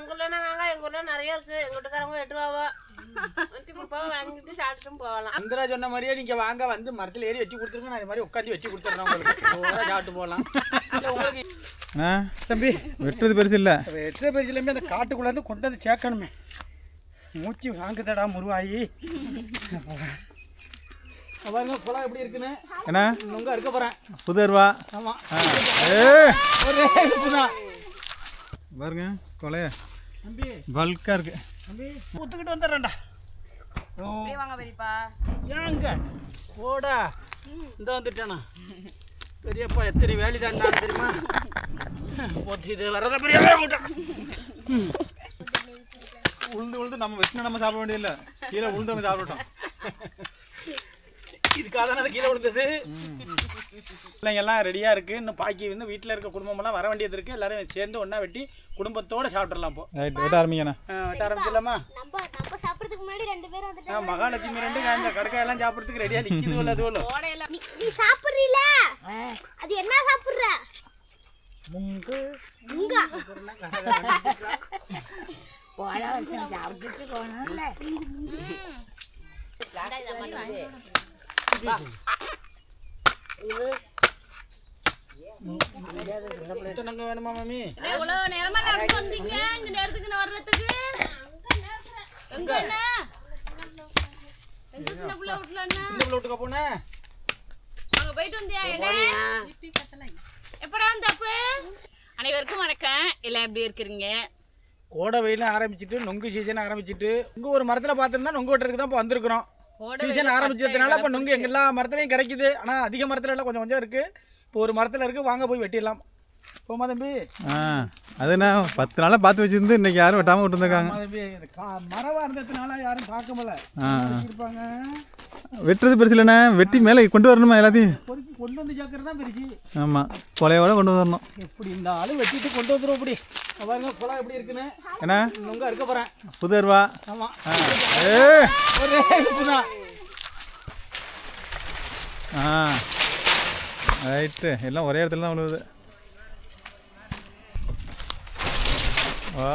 உங்க ஊர்ல வாங்க எங்க ஊர்ல நிறைய வீட்டுக்காரங்க எட்டு ரூபாவா வெட்டி கொடுப்பாவா வாங்கிட்டு சாப்பிட்டுட்டும் போகலாம். அந்தரா சொன்ன மாதிரியே நீங்க வாங்க வந்து மரத்துல ஏறி வெட்டி கொடுத்துருங்க. நான் இது மாதிரி உட்காந்து வெட்டி கொடுத்துறேன் உங்களுக்கு. சாப்பிட்டு போகலாம். உங்களுக்கு ஆ தம்பி வெட்டுறது பெருசு இல்லை. எத்தனை பேர் அந்த காட்டுக்குள்ள இருந்து கொண்டு வந்து சேர்க்கணுமே. மூச்சு வாங்குதடா முருவாயி பாருங்க குளம் எப்படி இருக்குன்னு. என்ன? உங்க இருக்க போறேன். புது அருவா ஆமா பாருங்க. கொலைய? தம்பி. பல்காக இருக்கு. தம்பி. ஒத்துக்கிட்டு வந்துடுறேன்டா. வாங்க பெரியப்பா. ஏங்க? ஓடா இந்த வந்துட்டேனா. பெரியப்பா எத்தனை வேலி தான் தெரியுமா? இது வரத பெரிய உளுந்து உளுந்து நம்ம வெட்டினா நம்ம சாப்பிட வேண்டியதில்லை. கீழே உளுந்தவங்க சாப்பிடட்டும் இதுக்காக தானே கீழே விழுந்தது பிள்ளைங்க எல்லாம் ரெடியாக இருக்குது இன்னும் பாக்கி இன்னும் வீட்டில் இருக்க குடும்பமெல்லாம் வர வேண்டியது இருக்குது எல்லாரும் சேர்ந்து ஒன்றா வெட்டி குடும்பத்தோடு சாப்பிட்றலாம் இப்போ. ரைட் வெட்ட ஆரம்பிங்கண்ணா. வெட்ட ஆரம்பிச்சிடலாமா? நம்ம நம்ம சாப்பிடுறதுக்கு முன்னாடி ரெண்டு பேரும் வந்துட்டு ஆ, மகாலட்சுமி ரெண்டு அந்த கடுக்காயெல்லாம் சாப்பிட்றதுக்கு ரெடியாக நிற்கிது இல்லை அது நீ நீ சாப்பிடுறீல? அது என்ன சாப்பிடுற? முங்கு. முங்கா. எத்தனைங்க வேணுமா மாமி எவ்வளவு நேரமா நடந்து வந்தீங்க. இங்க நேரத்துக்கு வர்றதுக்கு. எங்க என்ன எங்க சின்ன பிள்ளை வீட்டுல என்ன சின்ன பிள்ளை வீட்டுக்கு போனேன் அங்க போயிட்டு வந்தியா என்ன? எப்படா தப்பு அனைவருக்கும் வணக்கம். எல்லாம் எப்படி இருக்கிறீங்க? கோடை வெயிலும் ஆரம்பிச்சிட்டு நொங்கு சீசன் ஆரம்பிச்சிட்டு இங்கே ஒரு மரத்தில் பார்த்துருந்தா நொங்கு வெட்டுறதுக்கு தான் இப்போ வந்திருக்கிறோம். சீசன் ஆரம்பிச்சதுனால இப்போ நொங்கு எல்லா மரத்துலையும் கிடைக்குது. ஆனால் அதிக மரத்துல எல்லாம் கொஞ்சம் கொஞ்சம் இருக்குது இப்போ ஒரு மரத்தில் இருக்குது வாங்க போய் வெட்டிடலாம். போமா தம்பி. ஆ அதுண்ணா பத்து நாளாக பார்த்து வச்சிருந்து இன்னைக்கு யாரும் வெட்டாமல் விட்டுருந்துருக்காங்க தம்பி இது கா- மரமா இருந்ததுனால யாரும் பார்க்க முடியல இருப்பாங்க வெட்டுறது பெருசு இல்லைண்ணா. வெட்டி மேலே கொண்டு வரணுமா எல்லாத்தையும்? பொறுக்கி கொண்டு வந்து சேர்க்கறது தான் பெருக்கி. ஆமாம் கொலையோட கொண்டு வரணும். எப்படி இந்த ஆளு வெட்டிட்டு கொண்டு வந்துடும் இப்படி. பாருங்க குளம் எப்படி இருக்குன்னு. ஏண்ணா நொங்க இருக்க போகிறேன் புது அருவா. ஆமாம் ஒரே தான். ஆ. ரைட்டு. எல்லாம் ஒரே இடத்துல தான் விழுவுது. வா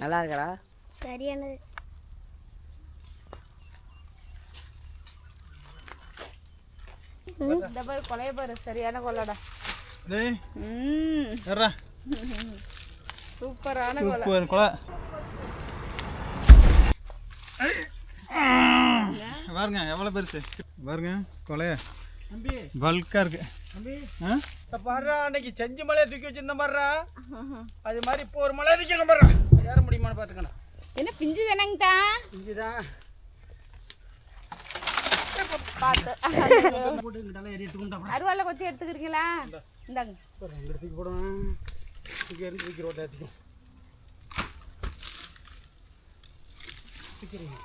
நல்லா இருக்கடா. சரியானது இந்த பாரு கொலைய பாரு. சரியான கொள்ளடா டேய். ம். சூப்பரான கொலை. சூப்பர் கொலை. பாருங்க எவ்வளோ பெருசு. பாருங்க கொலைய. தம்பி. பல்காக இருக்கு. பாருடா அன்னைக்கு செஞ்சு மலையை தூக்கி வச்சிருந்த மாதிரிடா அது மாதிரி இப்போ ஒரு மலை தூக்கி பாருடா. ஏற முடியுமான்னு பார்த்துக்கணும் என்ன பிஞ்சு தானங்கட்டா பார்த்து. கொண்டா அருவால கொத்தி எடுத்துக்கிறீங்களா? இந்தாங்க. ஒரு ரெண்டு தூக்கி போடுவேன் இங்கே இருந்து தூக்கி ரோட்டை ஏற்றிக்கும் தூக்கிறீங்க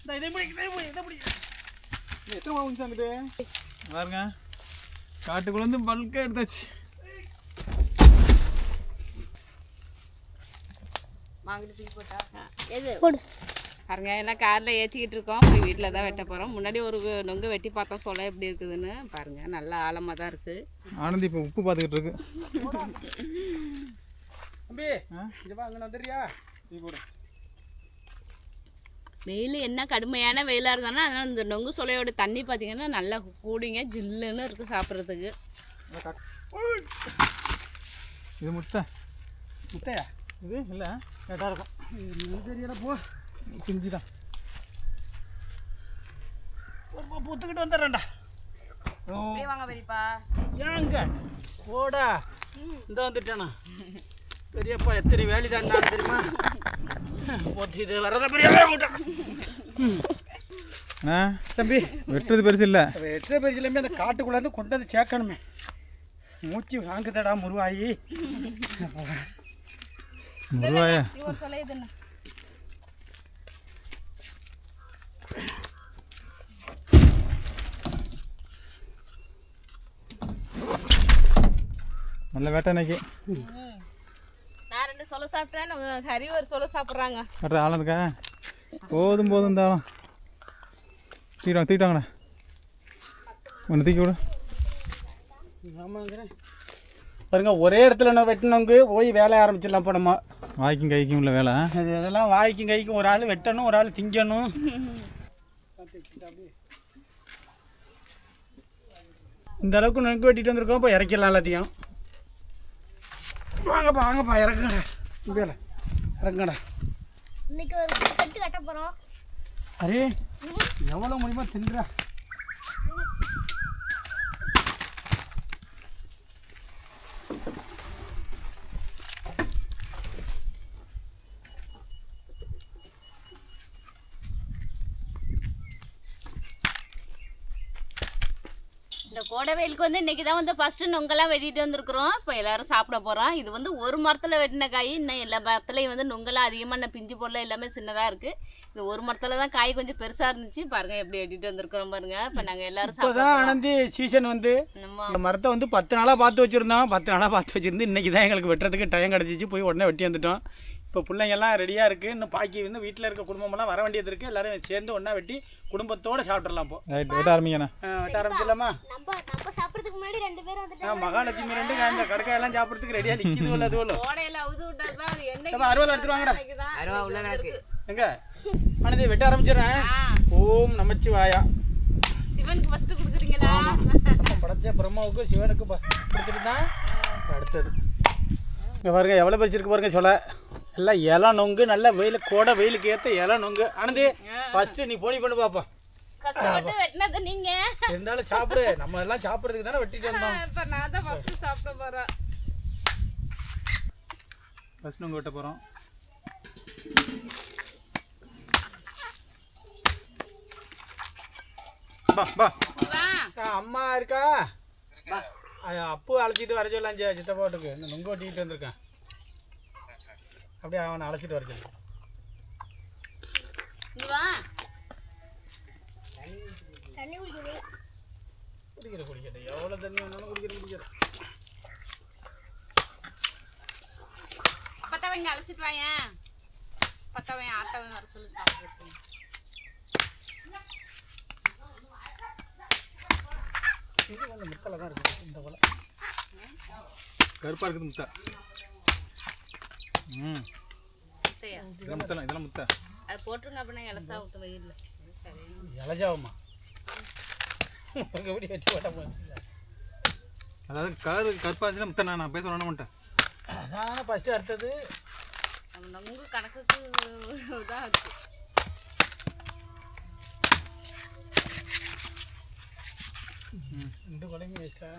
இந்த இதை பிடி இதை பிடி இதை பிடி எத்தனை மாவு அங்கிட்டு பாருங்க காட்டுக்குள்ள இருந்து பல்காக எடுத்தாச்சு வாங்கிட்டு தூக்கி போட்டா எது போடு பாருங்க எல்லாம் காரில் ஏற்றிக்கிட்டு இருக்கோம். போய் வீட்டில் தான் வெட்ட போகிறோம் முன்னாடி ஒரு நொங்கு வெட்டி பார்த்தா சொல்ல எப்படி இருக்குதுன்னு பாருங்க. நல்லா ஆழமாக தான் இருக்குது ஆனந்தி இப்போ உப்பு பார்த்துக்கிட்டு இருக்கு. தம்பி இது வா அங்கே வந்துடுறியா? நீ போடு வெயில் என்ன கடுமையான வெயிலாக இருந்தாலும் அதனால் இந்த நொங்கு சொலையோட தண்ணி பார்த்தீங்கன்னா நல்லா கூடிங்க. ஜில்லுன்னு இருக்குது சாப்பிட்றதுக்கு. இது முட்டை. முட்டையா? இது இல்லை கரெக்டாக இருக்கும். இது தெரியல போ. பிஞ்சு தான் ஒரு போ புத்துக்கிட்டு வந்துடுறேன்டா. ஓ. வாங்க பெரியப்பா. ஏங்க? ஓடா இந்த வந்துட்டேனா. பெரியப்பா எத்தனை வேலி தான் தெரியுமா? போட்டு இது வரத பெரிய ஆ? தம்பி. வெட்டுறது பெருசு இல்லை. எத்தனை பேர் அந்த காட்டுக்குள்ள இருந்து கொண்டு வந்து சேர்க்கணுமே. மூச்சு வாங்குதடா முருவாயி. முருவாயா ஒரு சொல்ல இது என்ன நல்ல வேட்டை இன்னைக்கு நான் ரெண்டு சாப்பிட்டேன். ஹரி ஒரு சொல்ல சாப்பிட்றாங்க. ஆளும் இருக்கா போதும் போதும் இந்த ஆளும் தூக்கிட்டாங்க தூக்கிட்டாங்கண்ணே ஒன்று தூக்கி விடு. பாருங்க ஒரே இடத்துல நான் வெட்டினவங்க போய் வேலைய ஆரம்பிச்சிடலாம் இப்போ நம்ம. வாய்க்கும் கைக்கும் உள்ள வேலை. அது அதெல்லாம் வாய்க்கும் கைக்கும் ஒரு ஆள் வெட்டணும் ஒரு ஆள் திங்கணும். இந்த அளவுக்கு நெருங்க வெட்டிட்டு வந்திருக்கோம் இப்போ இறக்கிடலாம் எல்லாத்தையும். வாங்கப்பா வாங்கப்பா இறக்குங்கடா வேலை இறக்குங்கடா இன்னைக்கு ஒரு கட்டு கட்ட போறோம். அரே எவ்வளோ முடியுமோ தின்றா. இந்த கோடை வெயிலுக்கு வந்து இன்னைக்கு தான் வந்து ஃபஸ்ட்டு நுங்கெல்லாம் வெட்டிட்டு வந்திருக்கிறோம். இப்போ எல்லாரும் சாப்பிட போகிறோம் இது வந்து ஒரு மரத்தில் வெட்டின காய். இன்னும் எல்லா மரத்துலையும் வந்து நுங்கெல்லாம் அதிகமாக இன்னும் பிஞ்சு பொருள் எல்லாமே சின்னதாக இருக்குது இது ஒரு மரத்தில் தான் காய் கொஞ்சம் பெருசாக இருந்துச்சு. பாருங்க எப்படி வெட்டிட்டு வந்திருக்கிறோம் பாருங்க. இப்போ நாங்கள் எல்லாரும் இப்போதான் சாப்பிட ஆனந்தி சீசன் வந்து நம்ம இந்த மரத்தை வந்து பத்து நாளாக பார்த்து வச்சுருந்தோம் பத்து நாளாக பார்த்து வச்சுருந்து இன்றைக்கி தான் எங்களுக்கு வெட்டுறதுக்கு டைம் கிடச்சிச்சு. போய் உடனே வெட்டி வந்துட்டோம். இப்போ பிள்ளைங்கெல்லாம் ரெடியாக இருக்குது இன்னும் பாக்கி வந்து வீட்டில் இருக்க குடும்பமெல்லாம் வர வேண்டியது இருக்குது எல்லாரும் சேர்ந்து ஒன்றா வெட்டி குடும்பத்தோடு சாப்பிட்றலாம் இப்போ. ரைட் வெட்ட ஆரம்பிங்கண்ணே. வெட்ட ஆரம்பிச்சிடலாமா? சாப்பிடுறதுக்கு முன்னாடி ரெண்டு பேரும் வந்துட்டு மகாலட்சுமி ரெண்டு இந்த கடுக்காயெல்லாம் சாப்பிட்றதுக்கு ரெடியாக நிற்கிது இல்லை அதுவும் கோடையில் அவுது விட்டா தான் அது என்னைக்கு நம்ம அறுவல் எடுத்துட்டு வாங்கடா. அருவா உள்ள கிடக்கு. எங்க? ஆனந்தி வெட்ட ஆரம்பிச்சிடுறேன். ஓம் நமச்சிவாயா. சிவனுக்கு ஃபஸ்ட்டு கொடுக்குறீங்களா நம்ம படைச்ச பிரம்மாவுக்கு சிவனுக்கு கொடுத்துட்டு தான் அடுத்தது. இங்கே பாருங்க எவ்வளோ வச்சிருக்கு பாருங்க சொல்ல எல்லாம் இலை நொங்கு நல்ல வெயில் கோடை வெயிலுக்கு ஏற்ற இலை நொங்கு. ஆனந்தி ஃபஸ்ட்டு நீ போனி பண்ணி பார்ப்போம் கஷ்டப்பட்டு வெட்டினது நீங்க. இருந்தாலும் சாப்பிடு. நம்ம எல்லாம் சாப்பிட்றதுக்கு தானே வெட்டிட்டு வந்தோம். இப்போ நான் தான் ஃபஸ்ட்டு சாப்பிட போகிறேன் ஃபஸ்ட் உங்கள் வெட்ட போகிறோம் பா பா. வா. ஆ, அம்மா இருக்கா? அப்பு அழைச்சிட்டு வர சொல்லலாம் சித்தப்பாட்டுக்கு இந்த நொங்கு வெட்டிக்கிட்டு வந்திருக்கேன். அப்படியே அவனை அழைச்சிட்டு வர சொல்லு. குடிக்கிற குடிக்கிற எவ்வளோ தண்ணி வேணாலும் குடிக்கிற குடிக்கிற பத்தாவை இங்கே அழைச்சிட்டு வாயேன். பத்தாவை ஆத்தாவை வர சொல்லி சாப்பிட்டு இது கொஞ்சம் முத்தலை தான் இருக்குது இந்த கொலை கருப்பாக இருக்குது முட்டை ம் முத்தையா இதெல்லாம் முத்தலாம் இதெல்லாம் முட்டை. அது போட்டுருங்க அப்படின்னா இலசா விட்டு வெயில்ல. உங்கள் எப்படி வெட்டி போட்ட போச்சு அதாவது கலர் இருந்துச்சுன்னா முட்டை நான் நான் பேச வேணும் மாட்டேன் அதான் ஃபஸ்ட்டு அடுத்தது நம்ம நொங்கு கணக்குக்கு இதாக இருக்கு. இந்த கொலைங்க வேஸ்ட்டா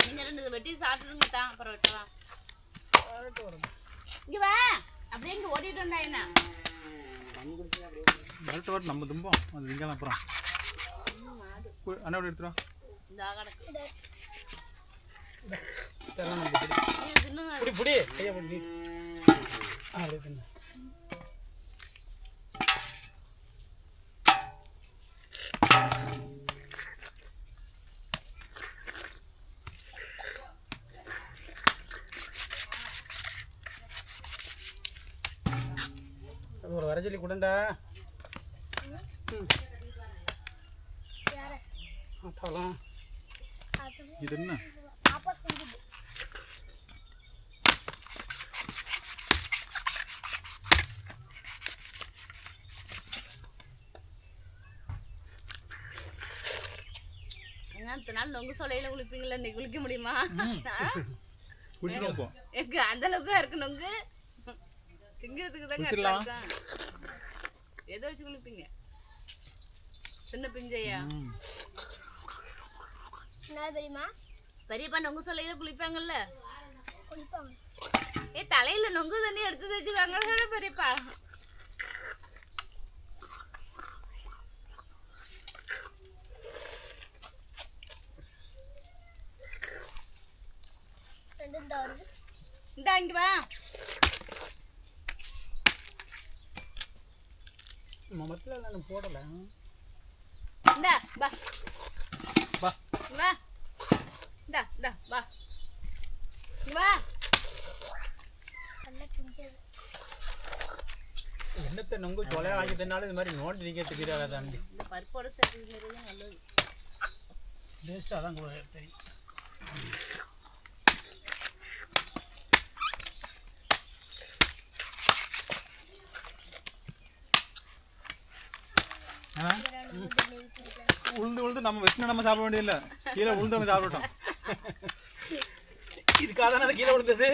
நீங்க ரெண்டு தான் அப்புறம் வெட்டலாம் இங்க வா அப்படியே இங்க ஓடிட்டு வந்தா என்ன வரட்டு வரட்டு நம்ம தும்போம் அது இங்கே அப்புறம் கு- எடுத்துருவா இந்த கணக்கு கையை ஆ கொடுண்டா? ஆத்தாலாம் இது என்ன? இத்தனை நாள் நொங்கு சொலையில குளிப்பீங்களா இன்னைக்கு குளிக்க முடியுமா? எங்க அந்த அளவுக்கு இருக்கு நொங்கு? திங்கிறதுக்கு தாங்க. எதை வச்சு குளிப்பீங்க? சின்ன பிஞ்சையா? தெரியுமா? பெரியப்பா நொங்கு சொலையில குளிப்பாங்கல்ல? குளிப்பாங்க. ஏ தலையில நொங்கு தண்ணி எடுத்து வச்சு வாங்க பெரியப்பா? இந்தா இங்க வா. நம்ம மத்தில் நான் போடலை. இந்தா வா. வா. வா. இந்தா இந்தா வா. இங்க வா. நல்லா பிஞ்சது. என்னத்தை நொங்கு வாங்கி தந்தாலும் இது மாதிரி நோண்டி நிற்க தெரியாதா தம்பி? இந்த பருப்போட சேர்த்து நல்லது. டேஸ்ட்டாக தான் கூட தெரியும் ஏன்னா உளுந்து உளுந்து நம்ம வெட்டின நம்ம சாப்பிட வேண்டியதில்லை. கீழே உளுந்தவங்க சாப்பிட்டோம் இதுக்காக தானே கீழே விழுந்தது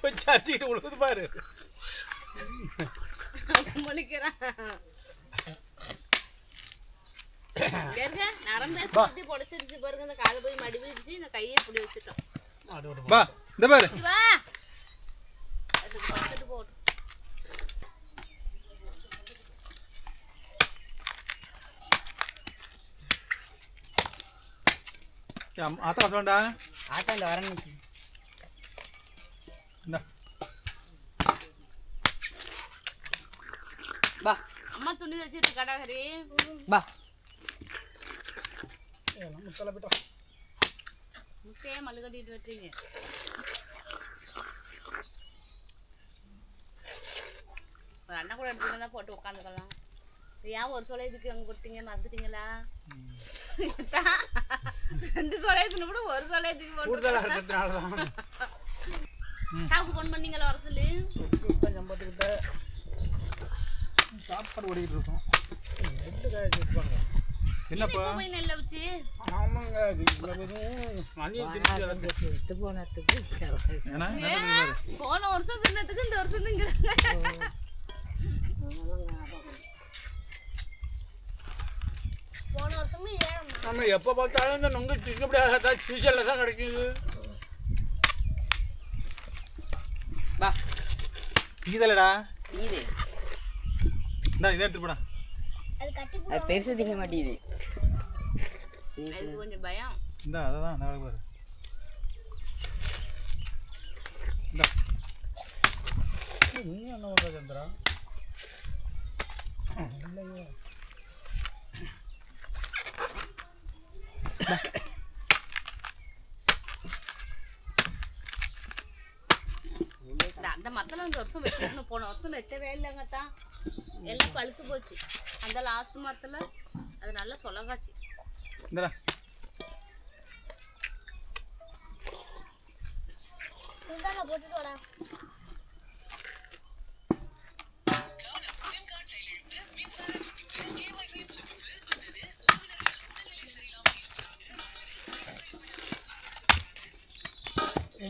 கொஞ்சம் அரிச்சிக்கிட்டு விழுகுது பாரு. முழிக்கிறான் பொடிச்சிருச்சு பாருங்க இந்த காலை போய் மடிவிடுச்சு இந்த கையை இப்படி வச்சுட்டோம் இந்த பாரு இங்க வா அதுக்கு படுத்துட்டு போட்டு ஆத்தா சொல்லண்டா ஆட்டாண்ட வரணும் இந்த பா அம்மா துணி வச்சிட்டு கடாகரி பா முத்தலை போயிட்டோம் முட்டையே மல்லு கட்டிட்டு வெட்டுறீங்க ஒரு அண்ணன் கூட எடுத்துட்டு தான் போட்டு உட்காந்துக்கலாம் ஏன் ஒரு சொலை இதுக்கு அங்கே கொடுத்தீங்க மறந்துட்டீங்களா ரெண்டு சொலையத்துன்னு கூட ஒரு சொலையத்துக்கு போட்டு கூடுதலாக இருக்கிறதுனால தான். காவுக்கு ஃபோன் பண்ணீங்களா வர சொல்லி. சம்பத்துக்கிட்ட சாப்பாடு ஓடிக்கிட்டு இருக்கோம். என்னப்பா? நெல்லை வச்சு? ஆமாங்க? போன வருஷம் தின்னதுக்கு இந்த வருஷம் திங்கிறாங்க போன வருஷமும் இதே நம்ம எப்போ பார்த்தாலும் இந்த நொங்கு திங்கப்படியாத சீசனில் தான் கிடைக்குது. பா இதல்லடா இது இந்தா இதை எடுத்து போடா. அது பெருசு திங்க மாட்டேங்குது. கொஞ்சம் பயம். இந்தா அதை தான் அந்த பாரு. இந்தா. இன்னும் என்ன பண்ணுறது சந்திரா இந்த அந்த மரத்தில் இந்த வருஷம் வெட்டணும் போன வருஷம் வெட்டவே இல்லைங்க தான் எல்லாம் பழுத்து போச்சு. அந்த லாஸ்ட் மரத்தில் அது நல்லா சொலகாச்சு போட்டுட்டு வரேன்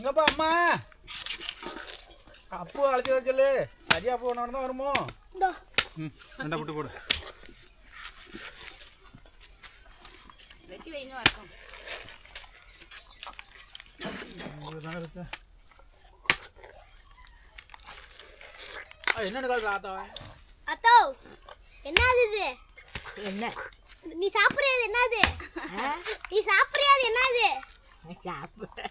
எங்கப்பா அம்மா? அப்பு அழைச்சி வர சொல்லு. சரியா போன தான் வருமோ? ம் ரெண்டா போட்டு போடு. என்னன்னு கால் ஆத்தா அத்தோ என்னது இது? என்ன? நீ சாப்பிடுறது என்னது? நீ சாப்பிடுறது என்னது? சாப்பிட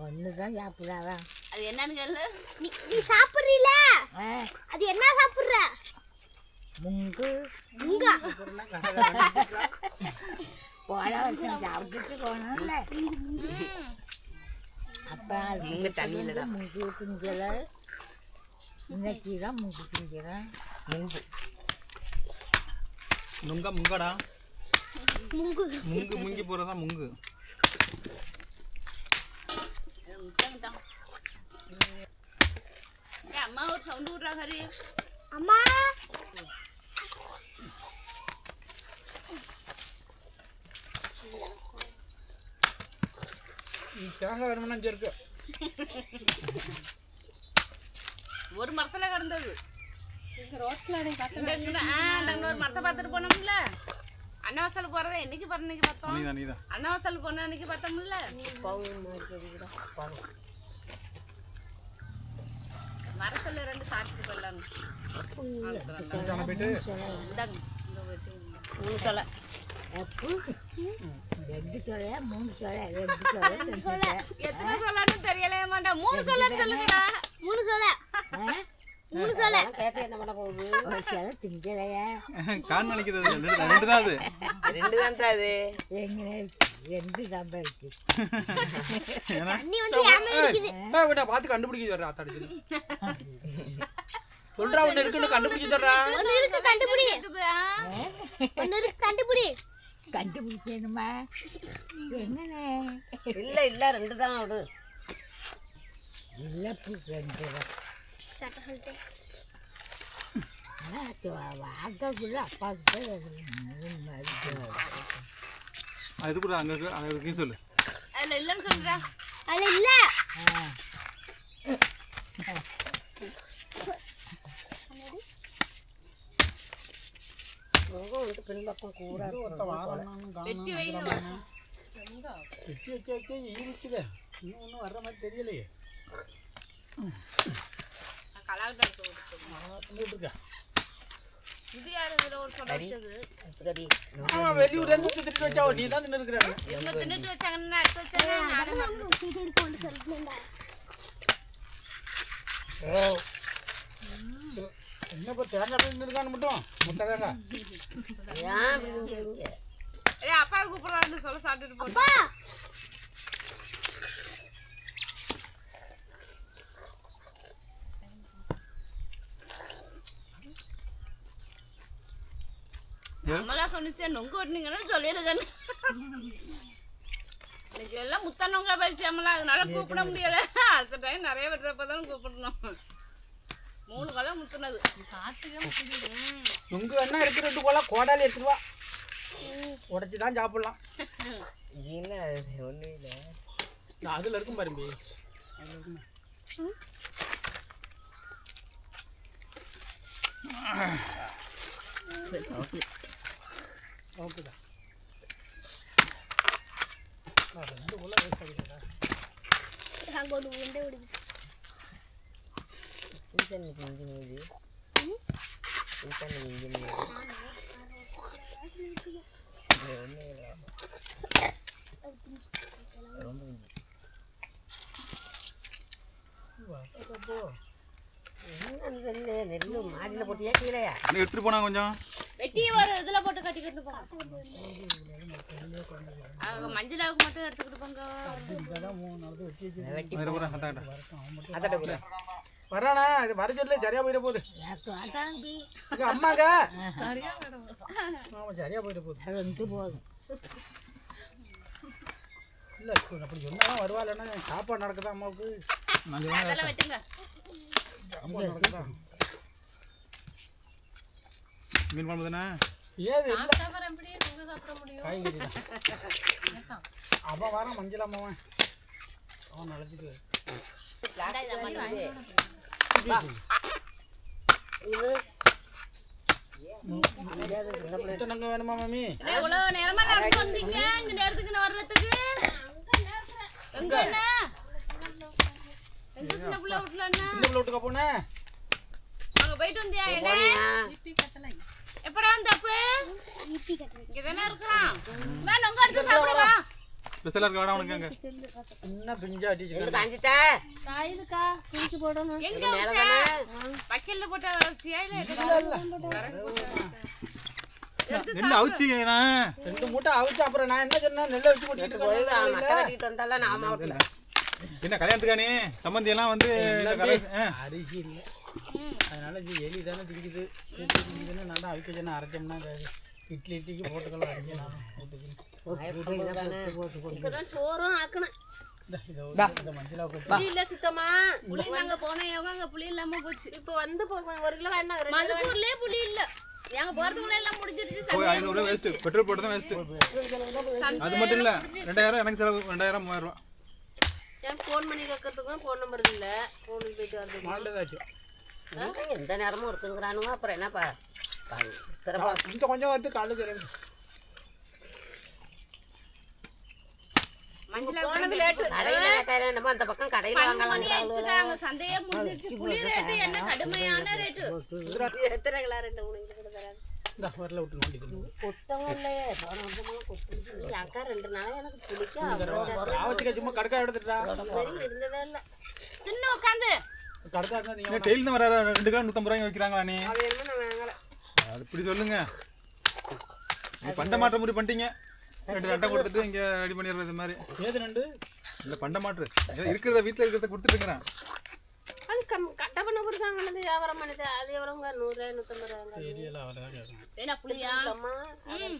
ஒன்று தான் சாப்பிடாதா அது என்னன்னு கேளு. நீ நீ சாப்பிடுறீல? அது என்ன சாப்பிடுற? முங்கு. இங்க போன வருஷம் சாப்பிட்டுட்டு போனோம்ல. அப்போ அது முங்கு தண்ணியில் தான். முங்கு திங்கல இன்னைக்கு தான் முங்கு திங்கிறேன் முங்கு. முங்கா முங்காடா. முங்கு. முங்கு முங்கி போகிறதா முங்கு அது முட்டங்க தான் ஏய், அம்மா ஒரு சவுண்டு விட்றா ஹரி. அம்மா. தேங்காய் வேணும்னா இங்கே இருக்கு ஒரு மரத்துல கிடந்தது. இந்த இன்னொரு மரத்தை பார்த்துட்டு போனோம்ல. அன்னவாசல் போறத என்னைக்கு பாரு பார்த்தோம்? அன்னவாசல் போன அன்னைக்கு பார்த்தோம்ல. ரெண்டு சாப்பிட்டு மூணு சொலை மூணு எத்தனை சொல்லான்னு தெரியல மாட்டா மூணு சொல்லான்னு சொல்லுங்கடா. மூணு சொல்ல மூணு கேட்டு என்ன பண்ண போகுது? ஒரு சில திங்கலையா? கான் நினைக்கிறது ரெண்டு ரெண்டு தான் அது. ரெண்டு தான் தான் அது. எங்கே பார்த்து கண்டுபிடிக்க சொல்றா அத்தாடி சொல்றா ஒன்று இருக்குன்னு கண்டுபிடிக்க தர்றா ஒண்ணு இருக்கு கண்டுபிடி? ஒண்ணு இருக்கு கண்டுபிடி கண்டுபிடிக்கணுமா என்னண்ணே இல்ல இல்ல ரெண்டு தான் விடு இழப்பு ரெண்டு தான் வாங்கக்குள்ள அப்பாவுக்கு அது கூட அங்கே இருக்கு அதை இருக்கு சொல்லு அதுல இல்லைன்னு சொல்றா அது இல்ல முகம் வந்து பின்பக்கம் கூட வெட்டி வைங்க வெட்டி வச்சு வச்சு ஈவிச்சுல இன்னும் ஒன்றும் வர்ற மாதிரி தெரியலையே கலாக்கிட்ட வந்துட்டு இருக்கா இது யாரு? இதுல ஒரு வச்சது கடி ஆமா வெளியூர்ல இருந்து திட்டு வச்சா நீ தான் இவங்க தின்னுட்டு வச்சாங்கன்னா எடுத்து வச்சாங்க. நானே தேங்காய் நின்று இருக்கான்னு மட்டும். முட்டை தேங்காய் ஏன் அப்பாவை கூப்பிடுறாருன்னு சொல்ல சாப்பிட்டுட்டு போ நம்மளா சொன்னிச்சே நொங்கு ஓட்டுனீங்கன்னு சொல்லிருக்கேன்னு. இன்னைக்கு எல்லாம் முத்த நொங்கா பரிசாமலாம் அதனால கூப்பிட முடியல. அடுத்த டைம் நிறைய வெட்டுறப்ப தான் கூப்பிடணும். மூணு கொலை முத்துனது. காத்துக்கே முத்துது உங்க வேணா இருக்கு ரெண்டு போல கோடாலி எடுத்துட்டு வா. உடச்சி தான் சாப்பிடலாம். இல்ல அது ஒண்ணும் இல்ல. நான் அதுல இருக்கும் பாரும்பி அதுல இருக்குமே. ஓகேடா நான் ரெண்டு வேஸ்ட் ஆகிட்டா அங்கே ஒரு உண்டை விடுது இஞ்சி மீது டீச்சர் இஞ்சி மீது இது ஒண்ணும் இல்ல. ரொம்ப நெல்லு மாடியில் போட்டியா எடுத்துட்டு போனா கொஞ்சம். வெட்டி ஒரு இதுல போட்டு கட்டிக்கிட்டு போங்க மஞ்சளாவுக்கு மட்டும் எடுத்துக்கிட்டு போங்க. வரானா இது வர சொல்லி சரியா போயிட போகுது. அம்மாங்க ஆமா சரியா போயிட போகுது. போதும். இல்ல அப்படி சொன்னாலும் சாப்பாடு நடக்குதா அம்மாவுக்கு? சாப்பாடு நடக்குதா? மீன் குழம்பு தானே? ஏது இல்ல. காய்கறி. அவன் வரான் மஞ்சள் அம்மாவன் அவன் இத்தனைங்க வேணுமா மாமி? எவ்வளவு நேரமா நடந்து வந்தீங்க. இங்க நேரத்துக்கு வர்றதுக்கு. எங்க? அண்ணா? எங்க சின்ன புள்ள வீட்டுல அண்ணா? சின்ன பிள்ளை வீட்டுக்கா போனேன் அங்க போயிட்டு வந்தியா என்ன? எப்படா இப்பி கட்டுறது இங்கதானே இருக்கிறான். வா. நொங்க எடுத்து சாப்பிடவா ஸ்பெஷலாக இருக்க வேணாம் உனக்கு அங்கே. சின்ன பிஞ்சா அடிச்சுக்கா ரெண்டு காஞ்சிட்டா காயுதுக்கா குளிச்சு போடணும். எங்க மேல வச்ச தானே வக்கல்ல போட்ட வச்சியா இல்ல எடுத்து என்ன அவிச்சிங்கண்ணா ரெண்டு மூட்டை அவிச்சு அப்புறம் நான் என்ன சொன்னேன்? நெல்லை வச்சு நான் என்ன கல்யாணத்துக்கானே? சம்மந்தி எல்லாம் வந்து. அரிசி இல்லை. அதனால இது எலி தானே திக்குது திக்குதுன்னு நான் தான் அவிக்க சொன்னேன். அரைச்சோம்னா இட்லி இட்லிக்கு போட்டுக்கலாம். அரைச்சி நான் போட்டுக்கிறேன். இப்பதான் சோறும் ஆக்கணும் சுத்தமா. புளி நாங்க போனோம் எவங்க புளி இல்லாம போச்சு. இப்போ வந்து ஒரு கிலோ வேணா மதுக்கூர்லயே புளி இல்ல. நாங்க போறதுக்குள்ள எல்லாம் முடிஞ்சிருச்சு. போய் பெட்ரோல் போட்டு தான் வேஸ்ட்டு அது மட்டும் இல்லை. ரெண்டாயிரம் எனக்கு செலவு. ரெண்டாயிரம் மூவாயிரம் ரூபா ஏன் ஃபோன் பண்ணி கேட்கறதுக்கும் ஃபோன் நம்பர் இல்ல? ஃபோனுக்கு போயிட்டு வரதுக்கு மாட்டதாச்சு. எந்த நேரமும் இருக்குங்கிறானுங்க. அப்புறம் என்னப்பா திறப்பா கொஞ்சம் கொஞ்சம் வந்து கேட்டாலே நம்ம அந்த பக்கம் கடையில் வாங்கலாம் மணி ஆயிடுச்சுடா அங்க சந்தையே முடிஞ்சிருச்சு புளி ரேட்டு என்ன கடுமையான ரேட்டு? எத்தனை கிலோ ரெண்டு மூணு கிலோ கூட தராங்க இந்தா வரல விட்டு நோண்டிக்கணும் கொட்டவும் இல்லையே. அக்கா ரெண்டு நாளா எனக்கு பிடிக்கும் சும்மா கடுக்கா எடுத்துட்டா இருந்ததே இல்ல. தின்னு உட்காந்து. டெய்லி தான் வர ரெண்டு கிலோ நூற்றம்பது ரூபாய்க்கு வைக்கிறாங்களா நீ? அது இப்படி சொல்லுங்க. நீ பண்ட மாற்ற முறை பண்ணிட்டீங்க. ரெண்டு ரெண்டை கொடுத்துட்டு இங்கே ரெடி பண்ணிடுறது இது மாதிரி. ஏது ரெண்டு? இல்லை பண்ட மாற்று. ஏதோ இருக்கிறத வீட்டில் இருக்கிறத கொடுத்துட்டுங்கிறேன் கட்ட பண்ண புரிசாங்கன்னது வியாபாரம் பண்ணுது அது எவ்வளோங்க நூறு நூற்றம்பது ஏன்னா புளியா? அம்மா ம்.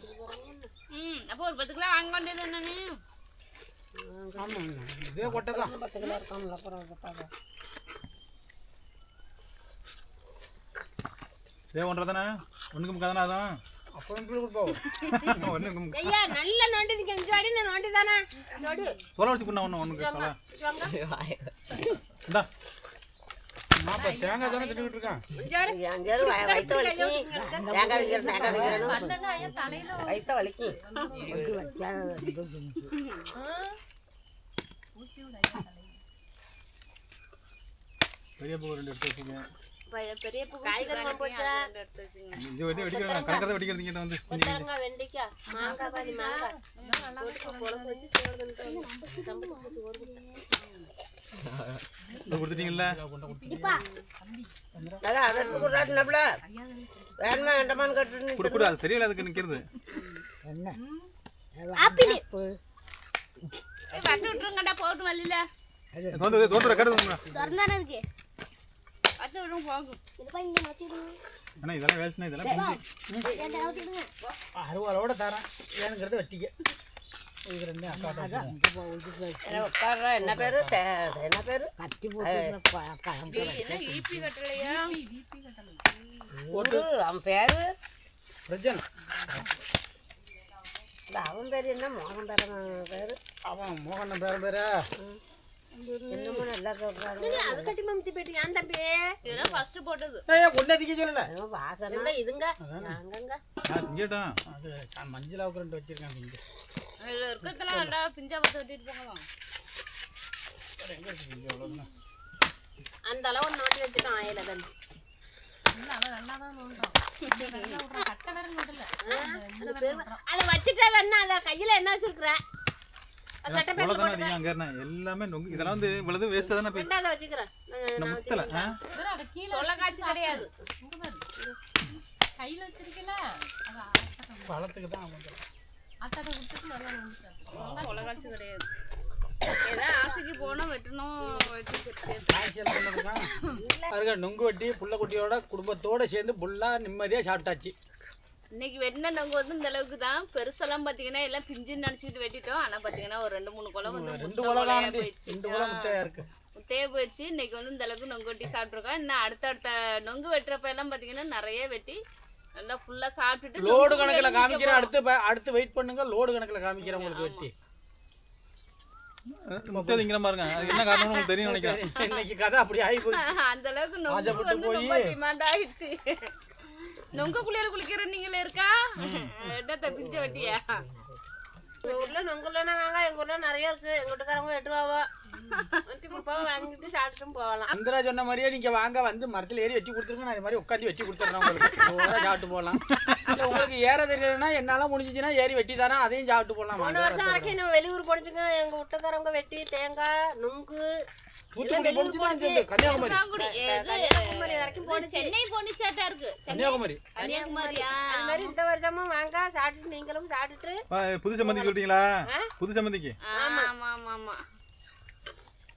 அப்போ ஒரு பத்து கிலோ வாங்க வேண்டியது என்னன்னு ஆமாம் இதே கொட்டை தான். பத்து கிலோ இருக்காங்களா அப்புறம் இதே ஒன்றரை தானே ஒன்றுக்கு முக்கால் தானே? அதான் சொல்ல வச்சு பண்ண ஒன்று ஒன்றுக்கு சொல்ல இந்தா. தேங்காய் தானே திட்டுக்கிட்டு இருக்கான் வயிற்று வலிக்கு. பெரிய பூ ரெண்டு எடுத்து வச்சுங்க பெரிய காய்கறி போச்சா? இது வெட்டி வெடிக்கிறேன் கணக்கிறத வெடிக்கிறதுங்கிட்ட வந்து கொஞ்சம் கொத்தரங்காய் வெண்டைக்காய் மாங்காய் பாதி மாங்காய். போட்டு குழம்பு வச்சு சோறு தின்னுட்டு வந்து சம்பளம் பூச்சி ஒரு இதை கொடுத்துட்டீங்கல்ல? அதான் அதை எடுத்து கொடுறாச்சுனாப்புல வேணுமா வேண்டாமான்னு கேட்டு கொடு கொடு அது தெரியல அதுக்கு நிற்கிறது ஆப்பிள். ஏய், வட்டு விட்டுருங்கடா போட்டு வழியில. இருக்கு ஏன்னா இதெல்லாம் வேஸ்ட்னா இதெல்லாம் அறுவாலோட தரேன். வேணுங்கிறத வெட்டிக்க. என்ன பேரு? என்ன பேரு? கட்டி போட்டு அவன் பேரு? பிரஜன். அவன் பேரு என்ன? மோகன் பேரு பேரு? அவன் மோகன் பேர? பேரா என்னமோ நல்லா சொல்றாங்க. அது கட்டி மம்தி போயிட்டு ஏன் தம்பி? இதெல்லாம் ஃபர்ஸ்ட் போட்டது. ஏய் கொண்டு அதிக சொல்லல என்னமோ வாசனை. எங்க இதுங்க? அங்கங்க? ஆ திங்கட்டும் அது மஞ்சளாவுக்கு ரெண்டு வச்சிருக்கேன் இங்க. இதுல இருக்கிறதெல்லாம் நல்லா பிஞ்சா பார்த்து வெட்டிட்டு போகலாம். அந்த அளவு நோண்டி வச்சுட்டான் ஆயில தம்பி. அதை வச்சுட்டா வேணா அத கையில என்ன வச்சிருக்கிற? அங்கே எல்லாமே நொங்கு இதெல்லாம் வந்து இவ்வளவு வேஸ்ட்டாக தானே போய் ரெண்டாவது வச்சுக்கிறேன் நான் நான் முத்தலை ஆ? சொல்ல காட்சி கிடையாது. கையில் வச்சிருக்கல. அது பழத்துக்கு தான் நல்லா நோண்டிட்டாரு சொல்ல காட்சி கிடையாது. ஏதோ ஆசைக்கு வெட்டணும் நொங்கு வெட்டி புள்ள குட்டியோட குடும்பத்தோட சேர்ந்து புல்லா நிம்மதியாக சாப்பிட்டாச்சு. இன்னைக்கு வெட்டின நொங்கு வந்து இந்த அளவுக்கு தான். பெருசெல்லாம் பார்த்தீங்கன்னா எல்லாம் பிஞ்சுன்னு நினச்சிக்கிட்டு வெட்டிட்டோம். ஆனால் பார்த்தீங்கன்னா ஒரு ரெண்டு மூணு குளம் வந்து ரெண்டு முட்டை குலம் குலையா தான் போயிடுச்சு. முட்டையா இருக்கு. முட்டையே போயிடுச்சு. இன்னைக்கு வந்து இந்த அளவுக்கு நொங்கு வெட்டி சாப்பிட்ருக்கோம் இன்னும் அடுத்தடுத்த நொங்கு வெட்டுறப்ப எல்லாம் பார்த்தீங்கன்னா நிறைய வெட்டி நல்லா ஃபுல்லாக சாப்பிட்டுட்டு லோடு கணக்கில் காமிக்கிறேன். அடுத்து அடுத்து வெயிட் பண்ணுங்க. லோடு கணக்கில் காமிக்கிறேன் உங்களுக்கு வெட்டி. முட்டை திங்கிற பாருங்க. அது என்ன காரணம்னு உங்களுக்கு தெரியும் நினைக்கிறேன். இன்னைக்கு கதை அப்படி ஆகி போறோம். அந்த அளவுக்கு நொங்கு வந்து ரொம்ப போயி- டிமாண்ட் ஆயிடுச்சு. நொங்கு குளியல குளிக்கிற நீங்களே இருக்கா? என்னத்த பிஞ்ச வெட்டியா? எங்க ஊர்ல நொங்குலன்னா வாங்க எங்க ஊர்ல நிறைய இருக்கு. எங்க வீட்டுக்காரங்க எட்டுவாவோ வெட்டி கொடுப்பாவோ வாங்கிட்டு சாப்பிட்டும் போகலாம். அந்தரா சொன்ன மாதிரியே நீங்க வாங்க வந்து மரத்துல ஏறி வெட்டி கொடுத்துருங்க. நான் இது மாதிரி உட்காந்து வெட்டி கொடுத்துறேன் உங்களுக்கு. சாப்பிட்டு போகலாம். இல்லை உங்களுக்கு ஏற தெரியலன்னா என்னால முடிஞ்சிச்சுன்னா ஏறி வெட்டி தரேன் அதையும் சாப்பிட்டு போகலாம். போன வருஷம் வரைக்கும் நம்ம வெளியூர் போனிச்சுங்க எங்க வீட்டுக்காரங்க வெட்டி தேங்காய் நுங்கு தூத்துக்குடி இந்த கன்னியாகுமரி. கன்னியாகுமரி எது கன்னியாகுமரி வரைக்கும் போனிச்சு சென்னை போனிச்சாட்டா இருக்கு. சென்னை கன்னியாகுமரி. கன்னியாகுமரியா அது மாதிரி இந்த வருஷமும் வாங்க சாப்பிட்டுட்டு நீங்களும் சாப்பிட்டுட்டு புது சொல்லிட்டீங்களா புது ஆமா ஆமா ஆமா.